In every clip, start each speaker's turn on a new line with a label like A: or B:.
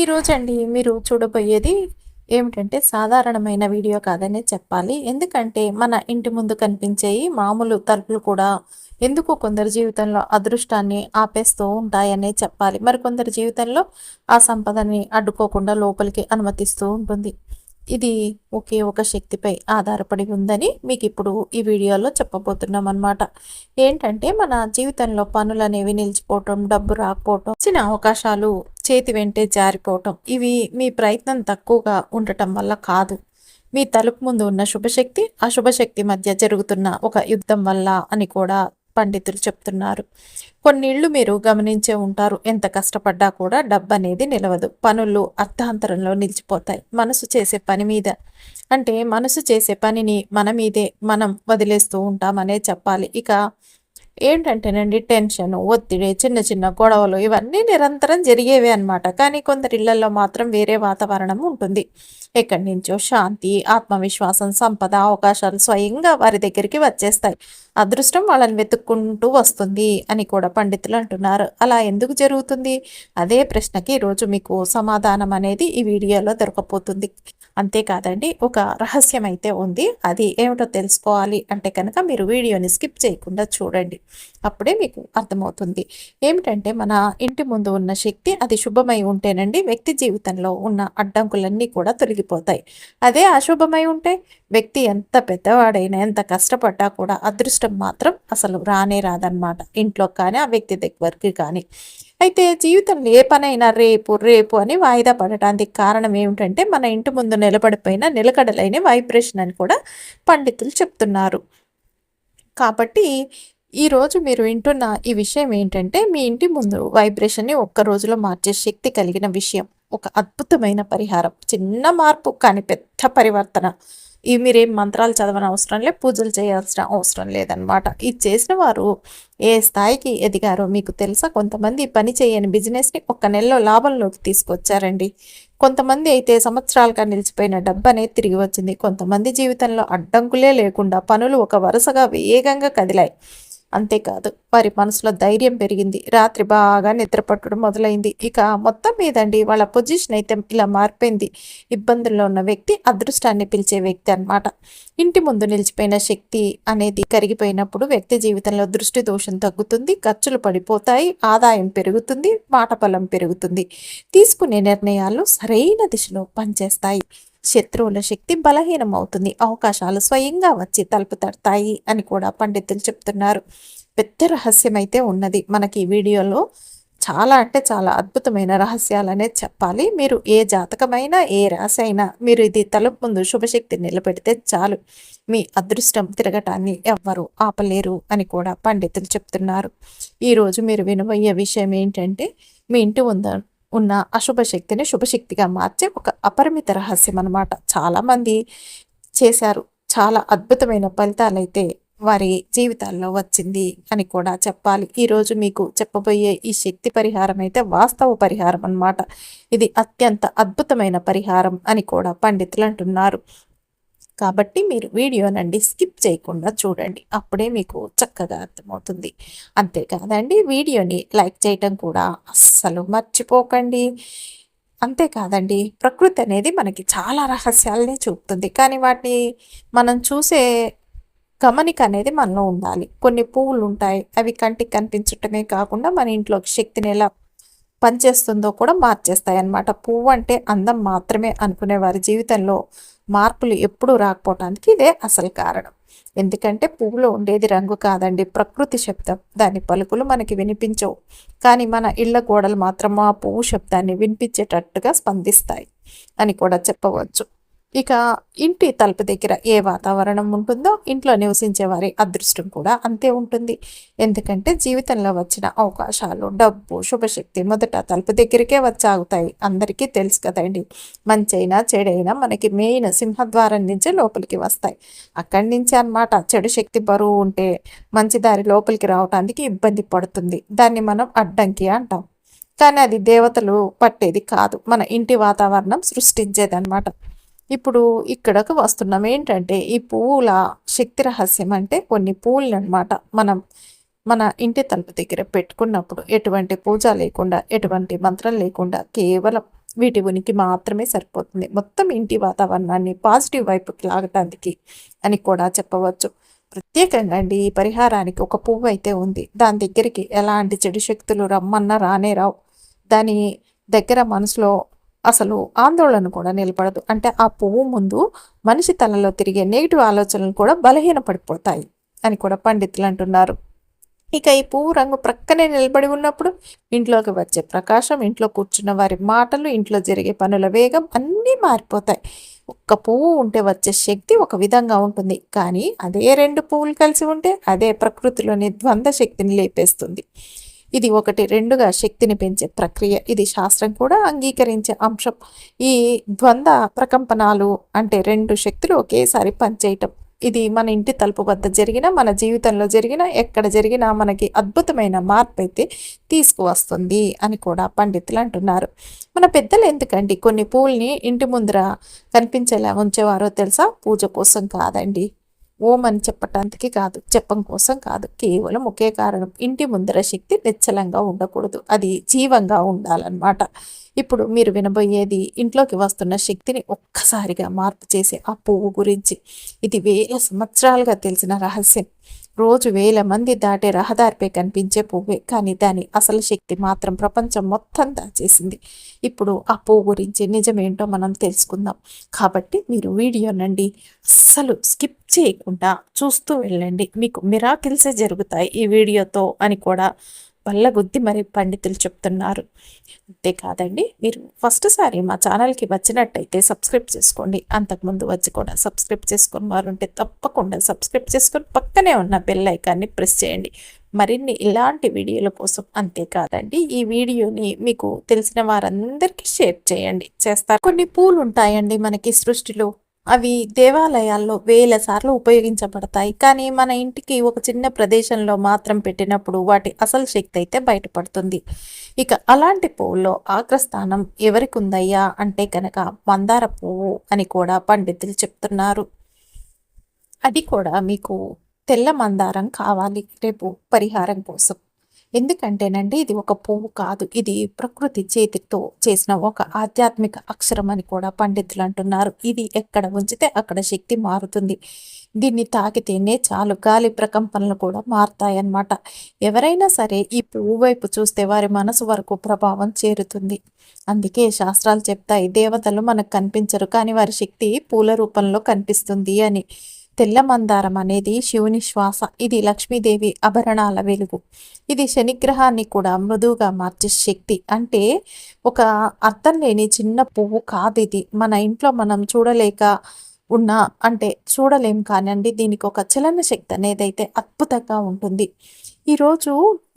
A: ఈరోజు అండి మీరు చూడబోయేది ఏమిటంటే సాధారణమైన వీడియో కాదనే చెప్పాలి. ఎందుకంటే మన ఇంటి ముందు కనిపించేవి మామూలు తలుపులు కూడా ఎందుకు కొందరు జీవితంలో అదృష్టాన్ని ఆపేస్తూ ఉంటాయనే చెప్పాలి. మరికొందరు జీవితంలో ఆ సంపదని అడ్డుకోకుండా లోపలికి అనుమతిస్తూ ఉంటుంది. ఇది ఒకే ఒక శక్తిపై ఆధారపడి ఉందని మీకు ఇప్పుడు ఈ వీడియోలో చెప్పబోతున్నాం అనమాట ఏంటంటే మన జీవితంలో పనులు అనేవి నిలిచిపోవటం డబ్బు రాకపోవటం వచ్చిన అవకాశాలు చేతి వెంటే జారిపోవటం. ఇవి మీ ప్రయత్నం తక్కువగా ఉండటం వల్ల కాదు. మీ తలుపు ముందు ఉన్న శుభశక్తి అశుభశక్తి మధ్య జరుగుతున్న ఒక యుద్ధం వల్ల అని కూడా పండితులు చెప్తున్నారు. కొన్నిళ్ళు మీరు గమనించే ఉంటారు. ఎంత కష్టపడ్డా కూడా డబ్బు అనేది నిలవదు. పనులు అర్థాంతరంలో నిలిచిపోతాయి. మనసు చేసే పని మీద. అంటే మనసు చేసే పనిని మన మీదే మనం వదిలేస్తూ ఉంటామనే చెప్పాలి. ఇక ఏంటంటేనండి టెన్షన్ ఒత్తిడి చిన్న చిన్న గొడవలు ఇవన్నీ నిరంతరం జరిగేవే అనమాట కానీ కొందరి ఇళ్ళలో మాత్రం వేరే వాతావరణం ఉంటుంది. ఎక్కడి నుంచో శాంతి ఆత్మవిశ్వాసం సంపద అవకాశాలు స్వయంగా వారి దగ్గరికి వచ్చేస్తాయి. అదృష్టం వాళ్ళని వెతుక్కుంటూ వస్తుంది అని కూడా పండితులు అంటున్నారు. అలా ఎందుకు జరుగుతుంది? అదే ప్రశ్నకి ఈరోజు మీకు సమాధానం అనేది ఈ వీడియోలో దొరకపోతుంది అంతేకాదండి ఒక రహస్యం అయితే ఉంది. అది ఏమిటో తెలుసుకోవాలి అంటే కనుక మీరు వీడియోని స్కిప్ చేయకుండా చూడండి. అప్పుడే మీకు అర్థమవుతుంది. ఏమిటంటే మన ఇంటి ముందు ఉన్న శక్తి అది శుభమై ఉంటేనండి వ్యక్తి జీవితంలో ఉన్న అడ్డంకులన్నీ కూడా తొలగిపోతాయి. అదే అశుభమై ఉంటే వ్యక్తి ఎంత పెద్దవాడైనా ఎంత కష్టపడ్డా కూడా అదృష్టం మాత్రం అసలు రానే రాదనమాట ఇంట్లో కానీ ఆ వ్యక్తి దగ్గరికి కానీ. అయితే జీవితంలో ఏ పనైనా రేపు రేపు అని వాయిదా పడటానికి కారణం ఏమిటంటే మన ఇంటి ముందు నిలబడిపోయిన నిలకడలైన వైబ్రేషన్ అని కూడా పండితులు చెప్తున్నారు. కాబట్టి ఈరోజు మీరు వింటున్న ఈ విషయం ఏంటంటే మీ ఇంటి ముందు వైబ్రేషన్ని ఒక్క రోజులో మార్చే శక్తి కలిగిన విషయం. ఒక అద్భుతమైన పరిహారం. చిన్న మార్పు కానీ పెద్ద పరివర్తన. ఇవి మీరేం మంత్రాలు చదవని అవసరం లేదు పూజలు చేయాల్సిన అవసరం లేదనమాట ఇది చేసిన వారు ఏ స్థాయికి ఎదిగారో మీకు తెలుసా? కొంతమంది పని చేయని బిజినెస్ని ఒక్క నెలలో లాభంలోకి తీసుకొచ్చారండి. కొంతమంది అయితే సంవత్సరాలుగా నిలిచిపోయిన డబ్బు అనేది తిరిగి వచ్చింది. కొంతమంది జీవితంలో అడ్డంకులే లేకుండా పనులు ఒక వరుసగా వేగంగా కదిలాయి. అంతేకాదు వారి మనసులో ధైర్యం పెరిగింది. రాత్రి బాగా నిద్రపట్టడం మొదలైంది. ఇక మొత్తం మీదండి వాళ్ళ పొజిషన్ అయితే ఇలా మారిపోయింది. ఇబ్బందుల్లో ఉన్న వ్యక్తి అదృష్టాన్ని పిలిచే వ్యక్తి అనమాట ఇంటి ముందు నిలిచిపోయిన శక్తి అనేది కరిగిపోయినప్పుడు వ్యక్తి జీవితంలో దృష్టి దోషం తగ్గుతుంది ఖర్చులు పడిపోతాయి ఆదాయం పెరుగుతుంది మాట బలం పెరుగుతుంది. తీసుకునే నిర్ణయాలు సరైన దిశలో పనిచేస్తాయి. శత్రువుల శక్తి బలహీనం అవుతుంది. అవకాశాలు స్వయంగా వచ్చి తలుపు తడతాయి అని కూడా పండితులు చెప్తున్నారు. పెద్ద రహస్యం అయితే ఉన్నది. మనకి వీడియోలో చాలా అంటే చాలా అద్భుతమైన రహస్యాలనే చెప్పాలి. మీరు ఏ జాతకమైనా ఏ రాశి అయినా మీరు ఇది తలుపు ముందు శుభశక్తి నిలబెడితే చాలు. మీ అదృష్టం తిరగటాన్ని ఎవ్వరు ఆపలేరు అని కూడా పండితులు చెప్తున్నారు. ఈరోజు మీరు వినబోయే విషయం ఏంటంటే మీ ఇంటి ఉంద ఉన్న అశుభ శక్తిని శుభశక్తిగా మార్చే ఒక అపరిమిత రహస్యం అనమాట చాలామంది చేశారు. చాలా అద్భుతమైన ఫలితాలైతే వారి జీవితాల్లో వచ్చింది అని కూడా చెప్పాలి. ఈరోజు మీకు చెప్పబోయే ఈ శక్తి పరిహారం అయితే వాస్తవ పరిహారం అనమాట ఇది అత్యంత అద్భుతమైన పరిహారం అని కూడా పండితులు అంటున్నారు. కాబట్టి మీరు వీడియోనండి స్కిప్ చేయకుండా చూడండి. అప్పుడే మీకు చక్కగా అర్థమవుతుంది. అంతేకాదండి వీడియోని లైక్ చేయటం కూడా అస్సలు మర్చిపోకండి. అంతేకాదండి ప్రకృతి అనేది మనకి చాలా రహస్యాలనే చూపుతుంది. కానీ వాటిని మనం చూసే గమనిక అనేది మనలో ఉండాలి. కొన్ని పువ్వులు ఉంటాయి అవి కంటికి కనిపించటమే కాకుండా మన ఇంట్లోకి శక్తిని ఎలా పనిచేస్తుందో కూడా మార్చేస్తాయి అన్నమాట పువ్వు అంటే అందం మాత్రమే అనుకునే వారి జీవితంలో మార్పులు ఎప్పుడూ రాకపోవటానికి ఇదే అసలు కారణం. ఎందుకంటే పువ్వులో ఉండేది రంగు కాదండి ప్రకృతి శబ్దం. దాని పలుకులు మనకి వినిపించవు. కానీ మన ఇళ్ళ గోడలు మాత్రం ఆ పువ్వు శబ్దాన్ని వినిపించేటట్టుగా స్పందిస్తాయి అని కూడా చెప్పవచ్చు. ఇక ఇంటి తలుపు దగ్గర ఏ వాతావరణం ఉంటుందో ఇంట్లో నివసించే వారి అదృష్టం కూడా అంతే ఉంటుంది. ఎందుకంటే జీవితంలో వచ్చిన అవకాశాలు డబ్బు శుభశక్తి మొదట తలుపు దగ్గరికే వచ్చాగుతాయి అందరికీ తెలుసు కదండి. మంచైనా చెడైనా మనకి మెయిన్ సింహద్వారం నుంచే లోపలికి వస్తాయి. అక్కడి నుంచి అనమాట చెడు శక్తి బరువు ఉంటే మంచి దారి లోపలికి రావడానికి ఇబ్బంది పడుతుంది. దాన్ని మనం అడ్డంకి అంటాం. కానీ అది దేవతలు పట్టేది కాదు. మన ఇంటి వాతావరణం సృష్టించేది అనమాట ఇప్పుడు ఇక్కడకు వస్తున్నాం. ఏంటంటే ఈ పువ్వుల శక్తి రహస్యం అంటే కొన్ని పువ్వులు అనమాట మనం మన ఇంటి తలుపు దగ్గర పెట్టుకున్నప్పుడు ఎటువంటి పూజ లేకుండా ఎటువంటి మంత్రం లేకుండా కేవలం వీటి ఉనికి మాత్రమే సరిపోతుంది. మొత్తం ఇంటి వాతావరణాన్ని పాజిటివ్ వైపుకి లాగటానికి అని కూడా చెప్పవచ్చు. ప్రత్యేకంగా అండి ఈ పరిహారానికి ఒక పువ్వు అయితే ఉంది. దాని దగ్గరికి ఎలాంటి చెడు శక్తులు రమ్మన్నా రానే రావు. దాని దగ్గర మనసులో అసలు ఆందోళన కూడా నిలబడదు. అంటే ఆ పువ్వు ముందు మనిషి తలలో తిరిగే నెగిటివ్ ఆలోచనలు కూడా బలహీన పడిపోతాయి అని కూడా పండితులు అంటున్నారు. ఇక ఈ పువ్వు రంగు ప్రక్కనే నిలబడి ఉన్నప్పుడు ఇంట్లోకి వచ్చే ప్రకాశం ఇంట్లో కూర్చున్న వారి మాటలు ఇంట్లో జరిగే పనుల వేగం అన్నీ మారిపోతాయి. ఒక్క పువ్వు ఉంటే వచ్చే శక్తి ఒక విధంగా ఉంటుంది. కానీ అదే రెండు పువ్వులు కలిసి ఉంటే అదే ప్రకృతిలోని ద్వంద్వ శక్తిని లేపేస్తుంది. ఇది ఒకటి. రెండుగా శక్తిని పెంచే ప్రక్రియ. ఇది శాస్త్రం కూడా అంగీకరించే అంశం. ఈ ద్వంద్వ ప్రకంపనాలు అంటే రెండు శక్తులు ఒకేసారి పనిచేయటం. ఇది మన ఇంటి తలుపు వద్ద జరిగిన మన జీవితంలో జరిగిన ఎక్కడ జరిగినా మనకి అద్భుతమైన మార్పు అయితే తీసుకువస్తుంది అని కూడా పండితులు అంటున్నారు. మన పెద్దలు ఎందుకండి? కొన్ని పూల్ని ఇంటి ముందర కనిపించేలా ఉంచేవారో తెలుసా? పూజ కోసం కాదండి. ఓం అని చెప్పటానికి కాదు చెప్పం కోసం కాదు. కేవలం ఒకే కారణం. ఇంటి ముందర శక్తి నిశ్చలంగా ఉండకూడదు. అది జీవంగా ఉండాలన్నమాట. ఇప్పుడు మీరు వినబోయేది ఇంట్లోకి వస్తున్న శక్తిని ఒక్కసారిగా మార్పు చేసే ఆ పువ్వు గురించి. ఇది వేల సంవత్సరాలుగా తెలిసిన రహస్యం. రోజు వేల మంది దాటే రహదారిపై కనిపించే పువ్వే కానీ దాని అసలు శక్తి మాత్రం ప్రపంచం మొత్తం దాచేసింది. ఇప్పుడు ఆ పువ్వు గురించి నిజమేంటో మనం తెలుసుకుందాం. కాబట్టి మీరు వీడియో నండి అస్సలు స్కిప్ చేయకుండా చూస్తూ వెళ్ళండి. మీకు మిరాకిల్సే జరుగుతాయి ఈ వీడియోతో అని కూడా బల్లగుద్ది మరి పండితులు చెప్తున్నారు. అంతేకాదండి మీరు ఫస్ట్ సారి మా ఛానల్కి వచ్చినట్టయితే సబ్స్క్రైబ్ చేసుకోండి. అంతకుముందు వచ్చి కూడా సబ్స్క్రైబ్ చేసుకుని వారుంటే తప్పకుండా సబ్స్క్రైబ్ చేసుకొని పక్కనే ఉన్న బెల్ ఐకాన్ని ప్రెస్ చేయండి. మరిన్ని ఇలాంటి వీడియోల కోసం అంతేకాదండి ఈ వీడియోని మీకు తెలిసిన వారందరికీ షేర్ చేయండి. చేస్తారు. కొన్ని పూలు ఉంటాయండి మనకి సృష్టిలో. అవి దేవాలయాల్లో వేల సార్లు ఉపయోగించబడతాయి. కానీ మన ఇంటికి ఒక చిన్న ప్రదేశంలో మాత్రం పెట్టినప్పుడు వాటి అసలు శక్తి అయితే బయటపడుతుంది. ఇక అలాంటి పువ్వుల్లో ఆగ్రస్థానం ఎవరికి ఉందయ్యా అంటే కనుక మందార పువ్వు అని కూడా పండితులు చెప్తున్నారు. అది కూడా మీకు తెల్ల మందారం కావాలి. రేపు పరిహారం కోసం. ఎందుకంటేనండి ఇది ఒక పువ్వు కాదు. ఇది ప్రకృతి చేతితో చేసిన ఒక ఆధ్యాత్మిక అక్షరం అని కూడా పండితులు అంటున్నారు. ఇది ఎక్కడ ఉంచితే అక్కడ శక్తి మారుతుంది. దీన్ని తాకితేనే చాలు. గాలి ప్రకంపనలు కూడా మారుతాయన్నమాట. ఎవరైనా సరే ఈ పువ్వు వైపు చూస్తే వారి మనసు వరకు ప్రభావం చేరుతుంది. అందుకే శాస్త్రాలు చెప్తాయి దేవతలు మనకు కనిపించరు కానీ వారి శక్తి పూల రూపంలో కనిపిస్తుంది అని. తెల్ల మందారం అనేది శివుని శ్వాస ఇది లక్ష్మీదేవి ఆభరణాల వెలుగు. ఇది శనిగ్రహాన్ని కూడా మృదువుగా మార్చే శక్తి. అంటే ఒక అర్థం లేని చిన్న పువ్వు కాదు ఇది మన ఇంట్లో మనం చూడలేక ఉన్న అంటే చూడలేం కానివ్వండి దీనికి ఒక చలన శక్తి అనేది అయితే అద్భుతంగా ఉంటుంది. ఈరోజు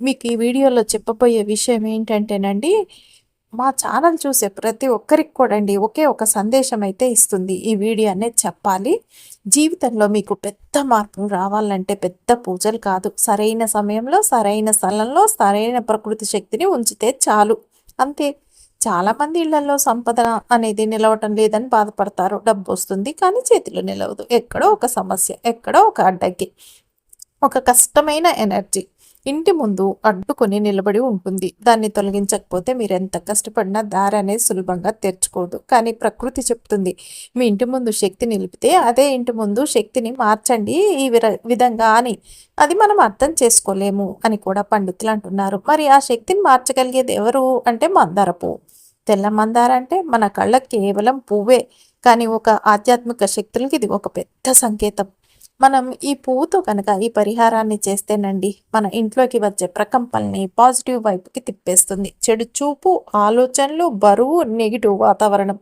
A: మీకు ఈ వీడియోలో చెప్పబోయే విషయం ఏంటంటేనండి మా ఛానల్ చూసే ప్రతి ఒక్కరికి కూడా అండి ఒకే ఒక సందేశం అయితే ఇస్తుంది. ఈ వీడియో అనేది చెప్పాలి. జీవితంలో మీకు పెద్ద మార్పులు రావాలంటే పెద్ద పూజలు కాదు. సరైన సమయంలో సరైన స్థలంలో సరైన ప్రకృతి శక్తిని ఉంచితే చాలు. అంతే. చాలామంది ఇళ్ళలో సంపద అనేది నిలవటం లేదని బాధపడతారు. డబ్బు వస్తుంది కానీ చేతిలో నిలవదు. ఎక్కడో ఒక సమస్య ఎక్కడో ఒక అడ్డంకి ఒక కష్టమైన ఎనర్జీ. ఇంటి ముందు అడ్డుకొని నిలబడి ఉంటుంది. దాన్ని తొలగించకపోతే మీరు ఎంత కష్టపడినా దారి అనేది సులభంగా తెరుచుకోదు. కానీ ప్రకృతి చెప్తుంది మీ ఇంటి ముందు శక్తి నిలిపితే అదే ఇంటి ముందు శక్తిని మార్చండి ఈ విధంగా అని. అది మనం అర్థం చేసుకోలేము అని కూడా పండితులు అంటున్నారు. మరి ఆ శక్తిని మార్చగలిగేది ఎవరు అంటే మందార పువ్వు. తెల్ల మందార అంటే మన కళ్ళ కేవలం పువ్వే. కానీ ఒక ఆధ్యాత్మిక శక్తులకి ఇది ఒక పెద్ద సంకేతం. మనం ఈ పువ్వుతో కనుక ఈ పరిహారాన్ని చేస్తేనండి మన ఇంట్లోకి వచ్చే ప్రకంపల్ని పాజిటివ్ వైపుకి తిప్పేస్తుంది. చెడు చూపు ఆలోచనలు బరువు నెగిటివ్ వాతావరణం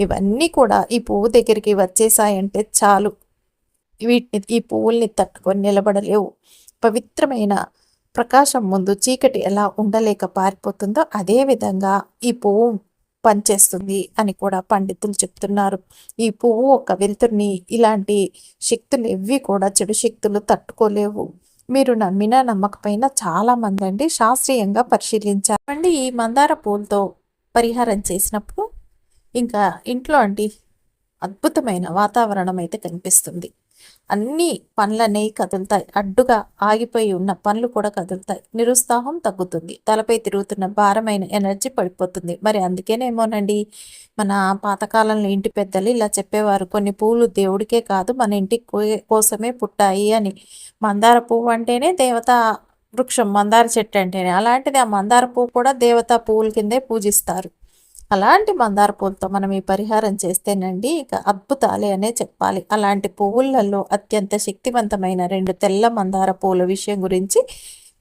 A: ఇవన్నీ కూడా ఈ పువ్వు దగ్గరికి వచ్చేసాయంటే చాలు. వీటిని ఈ పువ్వుల్ని తట్టుకొని నిలబడలేవు. పవిత్రమైన ప్రకాశం ముందు చీకటి ఎలా ఉండలేక పారిపోతుందో అదే విధంగా ఈ పువ్వు పనిచేస్తుంది అని కూడా పండితులు చెప్తున్నారు. ఈ పువ్వు ఒక వెలుతురిని ఇలాంటి శక్తులు ఎవ్వి కూడా చెడు శక్తులు తట్టుకోలేవు. మీరు నమ్మిన నమ్మకపోయినా చాలా మంది అండి శాస్త్రీయంగా పరిశీలించారు. అండి ఈ మందార పూలతో పరిహారం చేసినప్పుడు ఇంకా ఇంట్లో అండి అద్భుతమైన వాతావరణం అయితే కనిపిస్తుంది. అన్ని పనులనేవి కదులుతాయి. అడ్డుగా ఆగిపోయి ఉన్న పనులు కూడా కదులుతాయి. నిరుత్సాహం తగ్గుతుంది. తలపై తిరుగుతున్న భారమైన ఎనర్జీ పడిపోతుంది. మరి అందుకేనేమోనండి మన పాతకాలంలో ఇంటి పెద్దలు ఇలా చెప్పేవారు కొన్ని పూలు దేవుడికే కాదు మన ఇంటి కోసమే పుట్టాయి అని. మందార పువ్వు అంటేనే దేవత వృక్షం మందార చెట్టు అంటేనే. అలాంటిది ఆ మందార పువ్వు కూడా దేవతా పువ్వుల కిందే పూజిస్తారు. అలాంటి మందార పూలతో మనం ఈ పరిహారం చేస్తేనండి ఇక అద్భుతాలే అనే చెప్పాలి. అలాంటి పువ్వులలో అత్యంత శక్తివంతమైన రెండు తెల్ల మందార పూల విషయం గురించి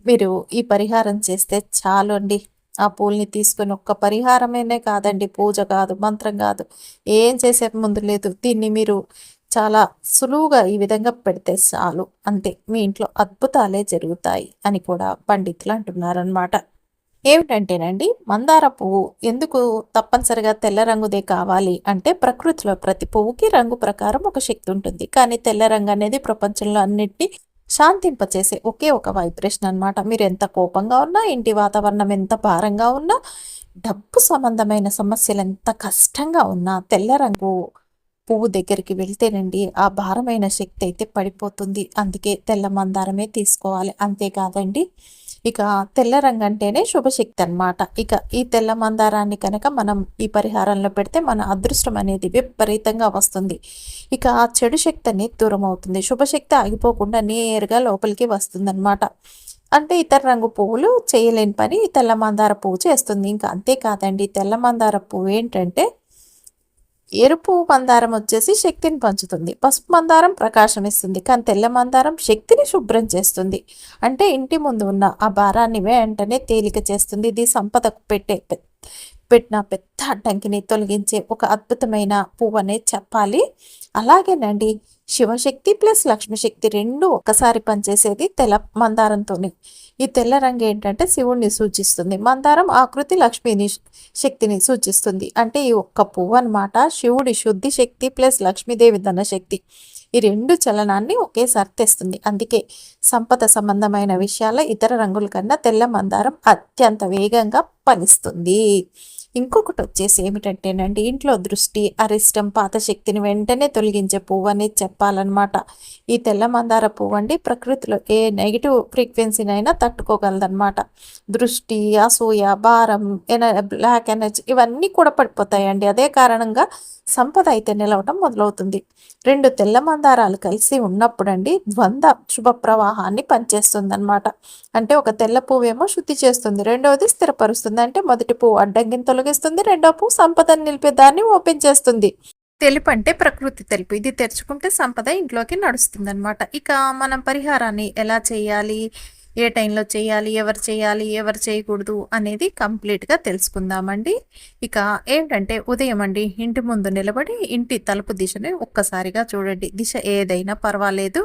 A: మీరు ఈ పరిహారం చేస్తే చాలు అండి ఆ పూల్ని తీసుకొని ఒక్క పరిహారమేనే కాదండి పూజ కాదు మంత్రం కాదు ఏం చేసే ముందు లేదు. దీన్ని మీరు చాలా సులువుగా ఈ విధంగా పెడితే చాలు. అంతే మీ ఇంట్లో అద్భుతాలే జరుగుతాయి అని కూడా పండితులు అంటున్నారనమాట ఏమిటంటేనండి మందార పువ్వు ఎందుకు తప్పనిసరిగా తెల్ల రంగుదే కావాలి అంటే ప్రకృతిలో ప్రతి పువ్వుకి రంగు ప్రకారం ఒక శక్తి ఉంటుంది. కానీ తెల్ల రంగు అనేది ప్రపంచంలో అన్నిటినీ శాంతింపచేసే ఒకే ఒక వైబ్రేషన్ అనమాట మీరు ఎంత కోపంగా ఉన్నా ఇంటి వాతావరణం ఎంత భారంగా ఉన్నా డబ్బు సంబంధమైన సమస్యలు ఎంత కష్టంగా ఉన్నా తెల్ల రంగు పువ్వు దగ్గరికి వెళ్తేనండి ఆ భారమైన శక్తి అయితే పడిపోతుంది. అందుకే తెల్ల మందారమే తీసుకోవాలి. అంతేకాదండి ఇక తెల్ల రంగు అంటేనే శుభశక్తి అనమాట ఇక ఈ తెల్ల మందారాన్ని కనుక మనం ఈ పరిహారంలో పెడితే మన అదృష్టం అనేది విపరీతంగా వస్తుంది. ఇక ఆ చెడు శక్తి అనేది దూరం అవుతుంది. శుభశక్తి ఆగిపోకుండా నేరుగా లోపలికి వస్తుందన్నమాట. అంటే ఇతర రంగు పువ్వులు చేయలేని పని తెల్ల మందార పువ్వు చేస్తుంది. ఇంకా అంతేకాదండి తెల్ల మందార పువ్వు ఏంటంటే ఎరుపు మందారం వచ్చేసి శక్తిని పంచుతుంది. పసుపు మందారం ప్రకాశం ఇస్తుంది. కానీ తెల్ల మందారం శక్తిని శుభ్రం చేస్తుంది. అంటే ఇంటి ముందు ఉన్న ఆ భారాన్ని వెంటనే తేలిక చేస్తుంది. ఇది సంపదకు పెట్టే పెట్టిన పెద్ద అడ్డంకిని తొలగించే ఒక అద్భుతమైన పువ్వు అనేది చెప్పాలి. అలాగేనండి. శివశక్తి ప్లస్ లక్ష్మీశక్తి రెండు ఒక్కసారి పనిచేసేది తెల్ల మందారంతోనే. ఈ తెల్ల రంగు ఏంటంటే శివుణ్ణి సూచిస్తుంది. మందారం ఆకృతి లక్ష్మిని శక్తిని సూచిస్తుంది. అంటే ఈ ఒక్క పువ్వు అనమాట శివుడి శుద్ధి శక్తి ప్లస్ లక్ష్మీదేవి ధనశక్తి. ఈ రెండు చలనాన్ని ఒకేసారి తెస్తుంది. అందుకే సంపద సంబంధమైన విషయాల ఇతర రంగుల కన్నా తెల్ల మందారం అత్యంత వేగంగా పనిస్తుంది. ఇంకొకటి వచ్చేసి ఏమిటంటేనండి ఇంట్లో దృష్టి అరిష్టం పాత శక్తిని వెంటనే తొలగించే పువ్వు అనేది చెప్పాలన్నమాట. ఈ తెల్ల మందార పువ్వు అండి ప్రకృతిలో ఏ నెగిటివ్ ఫ్రీక్వెన్సీనైనా తట్టుకోగలదన్నమాట. దృష్టి అసూయ భారం ఎన బ్లాక్ ఎనర్జీ ఇవన్నీ కూడా పడిపోతాయండి. అదే కారణంగా సంపద అయితే నిలవటం మొదలవుతుంది. రెండు తెల్ల మందారాలు కలిసి ఉన్నప్పుడండి ద్వంద్వ శుభ ప్రవాహాన్ని పనిచేస్తుంది అంటే ఒక తెల్ల పువ్వు ఏమో శుద్ధి చేస్తుంది రెండవది స్థిరపరుస్తుంది. అంటే మొదటి పువ్వు అడ్డంగిని తొలగిస్తుంది. రెండో పువ్వు సంపదను నిలిపే దాన్ని ఓపెన్ చేస్తుంది. తెలుపు అంటే ప్రకృతి తెలుపు. ఇది తెరుచుకుంటే సంపద ఇంట్లోకి నడుస్తుంది అనమాట ఇక మనం పరిహారాన్ని ఎలా చేయాలి? ఏ టైంలో చేయాలి ఎవరు చేయాలి ఎవరు చేయకూడదు అనేది కంప్లీట్గా తెలుసుకుందామండి. ఇక ఏంటంటే ఉదయం అండి ఇంటి ముందు నిలబడి ఇంటి తలుపు దిశని ఒక్కసారిగా చూడండి. దిశ ఏదైనా పర్వాలేదు.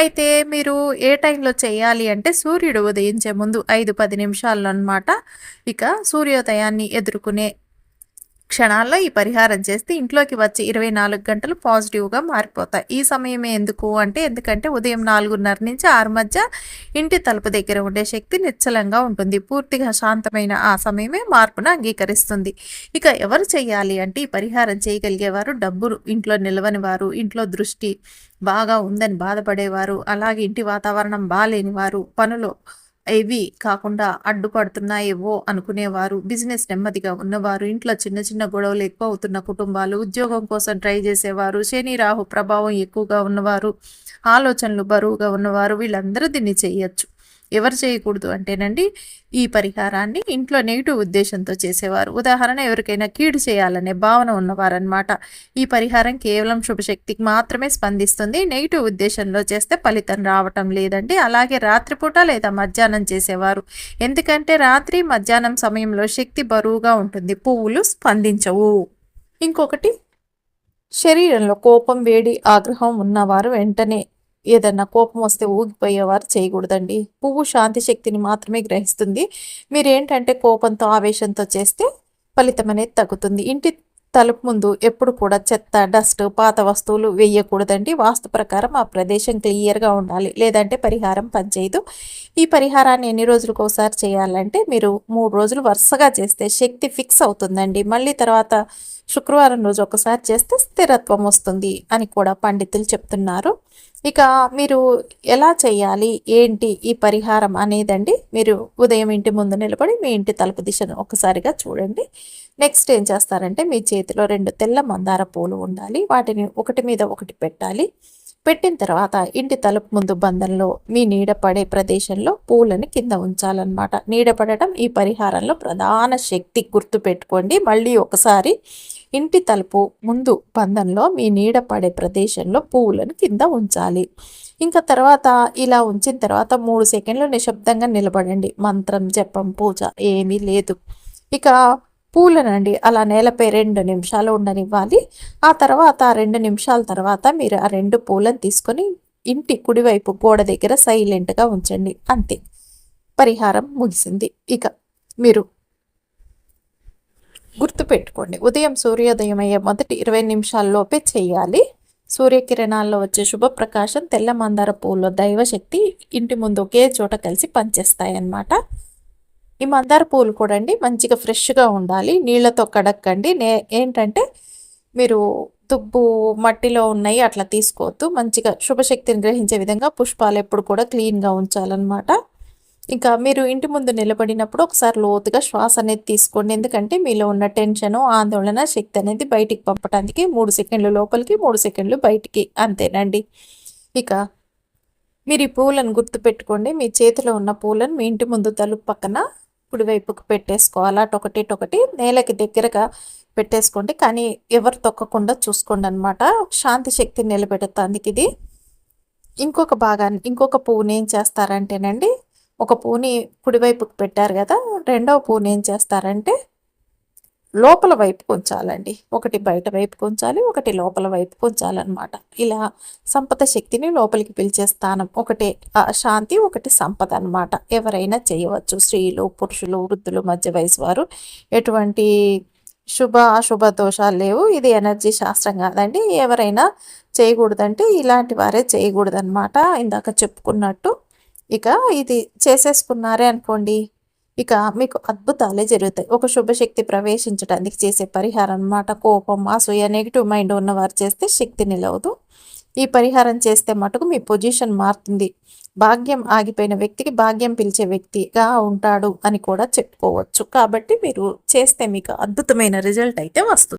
A: అయితే మీరు ఏ టైంలో చేయాలి అంటే సూర్యుడు ఉదయించే ముందు ఐదు పది నిమిషాల్లో అనమాట ఇక సూర్యోదయాన్ని ఎదుర్కొనే క్షణాల్లో ఈ పరిహారం చేస్తే ఇంట్లోకి వచ్చి ఇరవై నాలుగు గంటలు పాజిటివ్గా మారిపోతాయి. ఈ సమయమే ఎందుకు అంటే ఎందుకంటే ఉదయం నాలుగున్నర నుంచి ఆరు మధ్య ఇంటి తలుపు దగ్గర ఉండే శక్తి నిశ్చలంగా ఉంటుంది. పూర్తిగా శాంతమైన ఆ సమయమే మార్పును అంగీకరిస్తుంది. ఇక ఎవరు చేయాలి అంటే ఈ పరిహారం చేయగలిగేవారు డబ్బులు. ఇంట్లో నిలవని వారు ఇంట్లో దృష్టి బాగా ఉందని బాధపడేవారు అలాగే ఇంటి వాతావరణం బాగాలేని వారు పనులు ఏవి కాకుండా అడ్డుపడుతున్నాయేవో అనుకునేవారు. బిజినెస్ నెమ్మదిగా ఉన్నవారు ఇంట్లో చిన్న చిన్న గొడవలు ఎక్కువ అవుతున్న కుటుంబాలు ఉద్యోగం కోసం ట్రై చేసేవారు శని రాహు ప్రభావం ఎక్కువగా ఉన్నవారు ఆలోచనలు బరువుగా ఉన్నవారు వీళ్ళందరూ దీన్ని చేయొచ్చు. ఎవరు చేయకూడదు అంటేనండి ఈ పరిహారాన్ని ఇంట్లో నెగిటివ్ ఉద్దేశంతో చేసేవారు. ఉదాహరణ ఎవరికైనా కీడు చేయాలనే భావన ఉన్నవారనమాట ఈ పరిహారం కేవలం శుభశక్తికి మాత్రమే స్పందిస్తుంది. నెగిటివ్ ఉద్దేశంలో చేస్తే ఫలితం రావటం లేదండి. అలాగే రాత్రిపూట లేదా మధ్యాహ్నం చేసేవారు. ఎందుకంటే రాత్రి మధ్యాహ్నం సమయంలో శక్తి బరువుగా ఉంటుంది. పువ్వులు స్పందించవు. ఇంకొకటి శరీరంలో కోపం వేడి ఆగ్రహం ఉన్నవారు వెంటనే ఏదన్నా కోపం వస్తే ఊగిపోయేవారు చేయకూడదండి. పువ్వు శాంతి శక్తిని మాత్రమే గ్రహిస్తుంది. మీరేంటంటే కోపంతో ఆవేశంతో చేస్తే ఫలితం అనేది తగ్గుతుంది. ఇంటి తలుపు ముందు ఎప్పుడు కూడా చెత్త డస్ట్ పాత వస్తువులు వేయకూడదండి. వాస్తు ప్రకారం ఆ ప్రదేశం క్లియర్గా ఉండాలి. లేదంటే పరిహారం పనిచేయదు. ఈ పరిహారాన్ని ఎన్ని రోజులకు ఒకసారి చేయాలంటే మీరు మూడు రోజులు వరుసగా చేస్తే శక్తి ఫిక్స్ అవుతుందండి. మళ్ళీ తర్వాత శుక్రవారం రోజు ఒకసారి చేస్తే స్థిరత్వం వస్తుంది అని కూడా పండితులు చెప్తున్నారు. ఇక మీరు ఎలా చేయాలి? ఏంటి ఈ పరిహారం అనేదండి? మీరు ఉదయం ఇంటి ముందు నిలబడి మీ ఇంటి తలుపు దిశను ఒకసారిగా చూడండి. నెక్స్ట్ ఏం చేస్తారంటే మీ చేతిలో రెండు తెల్ల మందార పూలు ఉండాలి. వాటిని ఒకటి మీద ఒకటి పెట్టాలి. పెట్టిన తర్వాత ఇంటి తలుపు ముందు బంధంలో మీ నీడ పడే ప్రదేశంలో పూలని కింద ఉంచాలన్నమాట. నీడ పడటం ఈ పరిహారంలో ప్రధాన శక్తి గుర్తు పెట్టుకోండి మళ్ళీ ఒకసారి ఇంటి తలుపు ముందు బంధంలో మీ నీడ పడే ప్రదేశంలో పువ్వులను కింద ఉంచాలి. ఇంకా తర్వాత ఇలా ఉంచిన తర్వాత మూడు సెకండ్లు నిశ్శబ్దంగా నిలబడండి. మంత్రం జపం పూజ ఏమీ లేదు. ఇక పూలనండి. అలా నేలపై రెండు నిమిషాలు ఉండనివ్వాలి. ఆ తర్వాత రెండు నిమిషాల తర్వాత మీరు ఆ రెండు పూలను తీసుకొని ఇంటి కుడివైపు గోడ దగ్గర సైలెంట్గా ఉంచండి. అంతే. పరిహారం ముగిసింది. ఇక మీరు గుర్తుపెట్టుకోండి. ఉదయం సూర్యోదయం అయ్యే మొదటి ఇరవై నిమిషాల్లోపే చేయాలి. సూర్యకిరణాల్లో వచ్చే శుభప్రకాశం తెల్ల మందార పూల్లో దైవశక్తి ఇంటి ముందు ఒకే చోట కలిసి పనిచేస్తాయి అన్నమాట ఈ మందార పూలు కూడా అండి మంచిగా ఫ్రెష్గా ఉండాలి. నీళ్ళతో కడక్కండి. నే ఏంటంటే మీరు దుబ్బు మట్టిలో ఉన్నాయి అట్లా తీసుకోవద్దు. మంచిగా శుభశక్తిని గ్రహించే విధంగా పుష్పాలు ఎప్పుడు కూడా క్లీన్గా ఉంచాలన్నమాట. ఇంకా మీరు ఇంటి ముందు నిలబడినప్పుడు ఒకసారి లోతుగా శ్వాస అనేది తీసుకోండి. ఎందుకంటే మీలో ఉన్న టెన్షన్ ఆందోళన శక్తి అనేది బయటికి పంపడానికి మూడు సెకండ్లు లోపలికి మూడు సెకండ్లు బయటికి అంతేనండి. ఇక మీరు ఈ పూలను గుర్తుపెట్టుకోండి. మీ చేతిలో ఉన్న పూలను మీ ఇంటి ముందు తలుపు పక్కన కుడివైపుకు పెట్టేసుకోవాలి. అటొకటి ఇటొకటి నేలకి దగ్గరగా పెట్టేసుకోండి. కానీ ఎవరు తొక్కకుండా చూసుకోండి అనమాట శాంతి శక్తిని నిలబెడుతుంది ఇది. ఇంకొక భాగాన్ని ఇంకొక పువ్వుని ఏం చేస్తారంటేనండి ఒక పూని కుడివైపుకి పెట్టారు కదా రెండవ పూని ఏం చేస్తారంటే లోపల వైపు ఉంచాలండి. ఒకటి బయట వైపు ఉంచాలి ఒకటి లోపల వైపు ఉంచాలన్నమాట. ఇలా సంపద శక్తిని లోపలికి పిలిచే స్థానం ఒకటే శాంతి ఒకటి సంపద అనమాట ఎవరైనా చేయవచ్చు. స్త్రీలు పురుషులు వృద్ధులు మధ్య వయసు వారు ఎటువంటి శుభ అశుభ దోషాలు లేవు. ఇది ఎనర్జీ శాస్త్రం కాదండి. ఎవరైనా చేయకూడదంటే ఇలాంటి వారే చేయకూడదన్నమాట. ఇందాక చెప్పుకున్నట్టు ఇక ఇది చేసేసుకున్నారే అనుకోండి. ఇక మీకు అద్భుతాలే జరుగుతాయి. ఒక శుభశక్తి ప్రవేశించడానికి చేసే పరిహారం అన్నమాట. కోపం అసూయ నెగిటివ్ మైండ్ ఉన్నవారు చేస్తే శక్తి నిలవదు. ఈ పరిహారం చేస్తే మటుకు మీ పొజిషన్ మారుతుంది. భాగ్యం ఆగిపోయిన వ్యక్తికి భాగ్యం పిలిచే వ్యక్తిగా ఉంటాడు అని కూడా చెప్పుకోవచ్చు. కాబట్టి మీరు చేస్తే మీకు అద్భుతమైన రిజల్ట్ అయితే వస్తుంది.